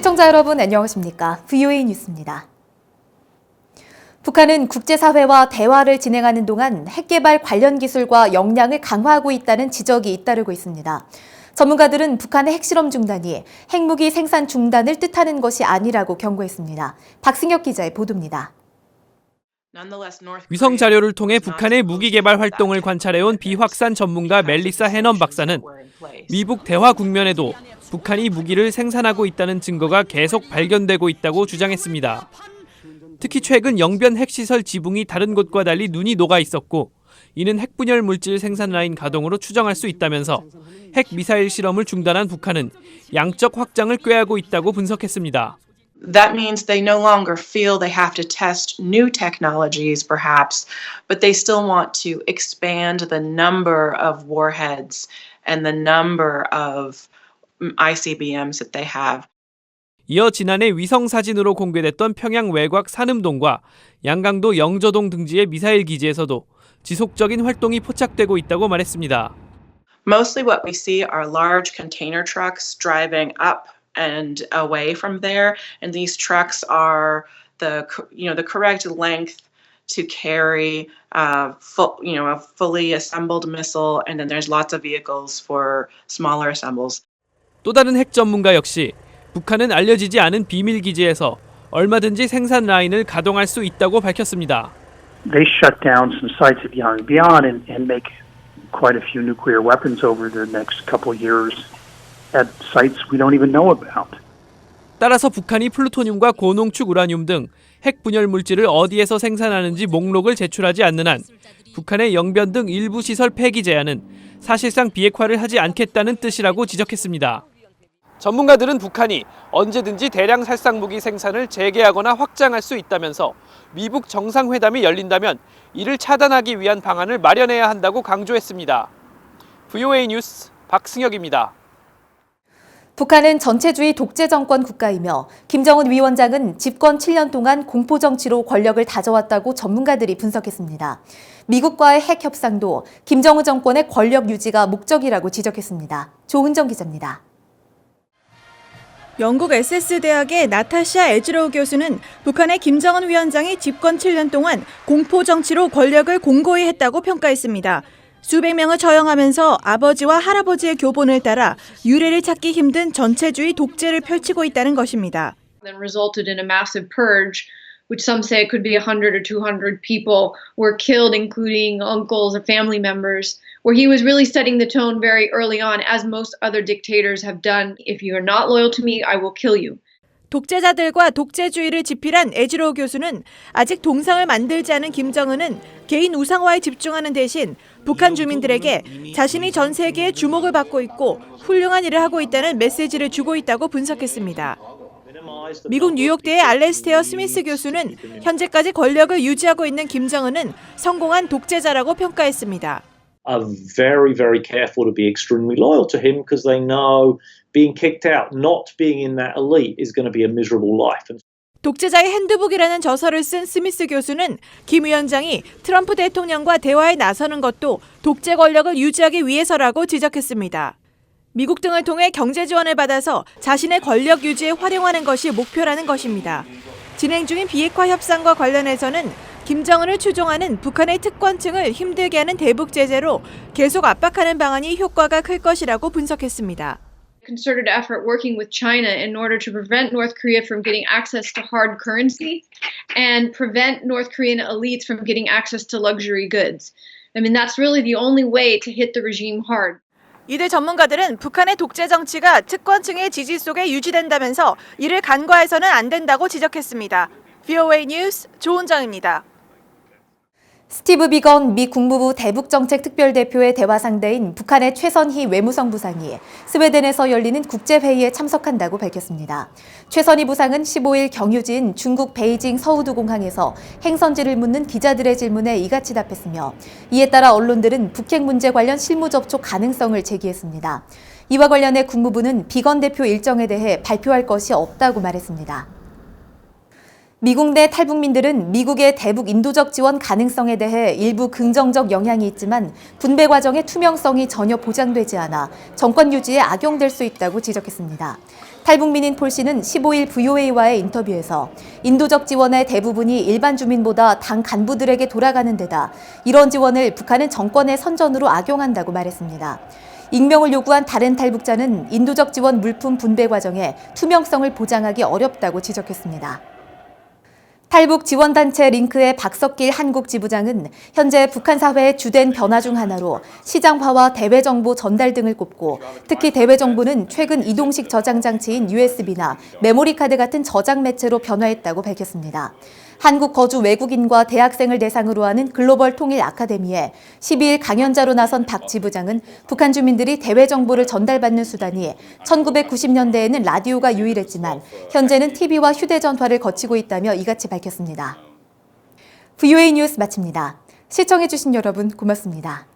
시청자 여러분 안녕하십니까? VOA 뉴스입니다. 북한은 국제사회와 대화를 진행하는 동안 핵개발 관련 기술과 역량을 강화하고 있다는 지적이 잇따르고 있습니다. 전문가들은 북한의 핵실험 중단이 핵무기 생산 중단을 뜻하는 것이 아니라고 경고했습니다. 박승혁 기자의 보도입니다. 위성 자료를 통해 북한의 무기 개발 활동을 관찰해온 비확산 전문가 멜리사 해넘 박사는 미북 대화 국면에도 북한이 무기를 생산하고 있다는 증거가 계속 발견되고 있다고 주장했습니다. 특히 최근 영변 핵시설 지붕이 다른 곳과 달리 눈이 녹아 있었고 이는 핵분열 물질 생산 라인 가동으로 추정할 수 있다면서 핵 미사일 실험을 중단한 북한은 양적 확장을 꾀하고 있다고 분석했습니다. that means they no longer feel they have to test new technologies, perhaps, but they still want to expand the number of warheads and the number of mm, ICBMs that they have. 이어 지난해 위성 사진으로 공개됐던 평양 외곽 산음동과 양강도 영저동 등지의 미사일 기지에서도 지속적인 활동이 포착되고 있다고 말했습니다. Mostly what we see are large container trucks driving up and away from there, and these trucks are the co- you know the correct length to carry uh, full you know a fully assembled missile, and then there's lots of vehicles for smaller assembles. 또 다른 핵 전문가 역시 북한은 알려지지 않은 비밀 기지에서 얼마든지 생산 라인을 가동할 수 있다고 밝혔습니다. they shut down some sites at Yongbyon and, and make quite a few nuclear weapons over the next couple of years At sites we don't even know about. 따라서 북한이 플루토늄과 고농축 우라늄 등 핵 분열 물질을 어디에서 생산하는지 목록을 제출하지 않는 한 북한의 영변 등 일부 시설 폐기 제한은 사실상 비핵화를 하지 않겠다는 뜻이라고 지적했습니다. 전문가들은 북한이 언제든지 대량 살상 무기 생산을 재개하거나 확장할 수 있다면서 미북 정상회담이 열린다면 이를 차단하기 위한 방안을 마련해야 한다고 강조했습니다. VOA 뉴스 박승혁입니다. 북한은 전체주의 독재 정권 국가이며 김정은 위원장은 집권 7년 동안 공포 정치로 권력을 다져왔다고 전문가들이 분석했습니다. 미국과의 핵 협상도 김정은 정권의 권력 유지가 목적이라고 지적했습니다. 조은정 기자입니다. 영국 에세스 대학의 나타샤 에즈로우 교수는 북한의 김정은 위원장이 집권 7년 동안 공포 정치로 권력을 공고히 했다고 평가했습니다. 수백 명을 처형하면서 아버지와 할아버지의 교본을 따라 유례를 찾기 힘든 전체주의 독재를 펼치고 있다는 것입니다. then resulted in a massive purge, which some say could be 100 or 200 people were killed, including uncles or family members, where he was really setting the tone very early on, as most other dictators have done. If you are not loyal to me, I will kill you. 독재자들과 독재주의를 지필한 에즈로우 교수는 아직 동상을 만들지 않은 김정은은 개인 우상화에 집중하는 대신 북한 주민들에게 자신이 전 세계의 주목을 받고 있고 훌륭한 일을 하고 있다는 메시지를 주고 있다고 분석했습니다. 미국 뉴욕대의 알레스테어 스미스 교수는 현재까지 권력을 유지하고 있는 김정은은 성공한 독재자라고 평가했습니다. Are very, very careful to be extremely loyal to him because they know being kicked out, not being in that elite, is going to be a miserable life. And 독재자의 핸드북이라는 저서를 쓴 스미스 교수는 김 위원장이 트럼프 대통령과 대화에 나서는 것도 독재 권력을 유지하기 위해서라고 지적했습니다. 미국 등을 통해 경제 지원을 받아서 자신의 권력 유지에 활용하는 것이 목표라는 것입니다. 진행 중인 비핵화 협상과 관련해서는 김정은을 추종하는 북한의 특권층을 힘들게 하는 대북 제재로 계속 압박하는 방안이 효과가 클 것이라고 분석했습니다. Concerted effort working with China in order to prevent North Korea from getting access to hard currency and prevent North Korean elites from getting access to luxury goods. I mean, that's really the only way to hit the regime hard. 이들 전문가들은 북한의 독재 정치가 특권층의 지지 속에 유지된다면서 이를 간과해서는 안 된다고 지적했습니다. VOA 뉴스 조은정입니다. 스티브 비건 미 국무부 대북정책 특별대표의 대화 상대인 북한의 최선희 외무성 부상이 스웨덴에서 열리는 국제회의에 참석한다고 밝혔습니다. 최선희 부상은 15일 경유지인 중국 베이징 서우두 공항에서 행선지를 묻는 기자들의 질문에 이같이 답했으며 이에 따라 언론들은 북핵 문제 관련 실무 접촉 가능성을 제기했습니다. 이와 관련해 국무부는 비건 대표 일정에 대해 발표할 것이 없다고 말했습니다. 미국 내 탈북민들은 미국의 대북 인도적 지원 가능성에 대해 일부 긍정적 영향이 있지만 분배 과정의 투명성이 전혀 보장되지 않아 정권 유지에 악용될 수 있다고 지적했습니다. 탈북민인 폴 씨는 15일 VOA와의 인터뷰에서 인도적 지원의 대부분이 일반 주민보다 당 간부들에게 돌아가는 데다 이런 지원을 북한은 정권의 선전으로 악용한다고 말했습니다. 익명을 요구한 다른 탈북자는 인도적 지원 물품 분배 과정에 투명성을 보장하기 어렵다고 지적했습니다. 탈북 지원단체 링크의 박석길 한국 지부장은 현재 북한 사회의 주된 변화 중 하나로 시장화와 대외 정보 전달 등을 꼽고 특히 대외 정보는 최근 이동식 저장 장치인 USB나 메모리 카드 같은 저장 매체로 변화했다고 밝혔습니다. 한국 거주 외국인과 대학생을 대상으로 하는 글로벌 통일 아카데미에 12일 강연자로 나선 박 지부장은 북한 주민들이 대외 정보를 전달받는 수단이 1990년대에는 라디오가 유일했지만 현재는 TV와 휴대전화를 거치고 있다며 이같이 밝혔습니다. VOA 뉴스 마칩니다. 시청해주신 여러분 고맙습니다.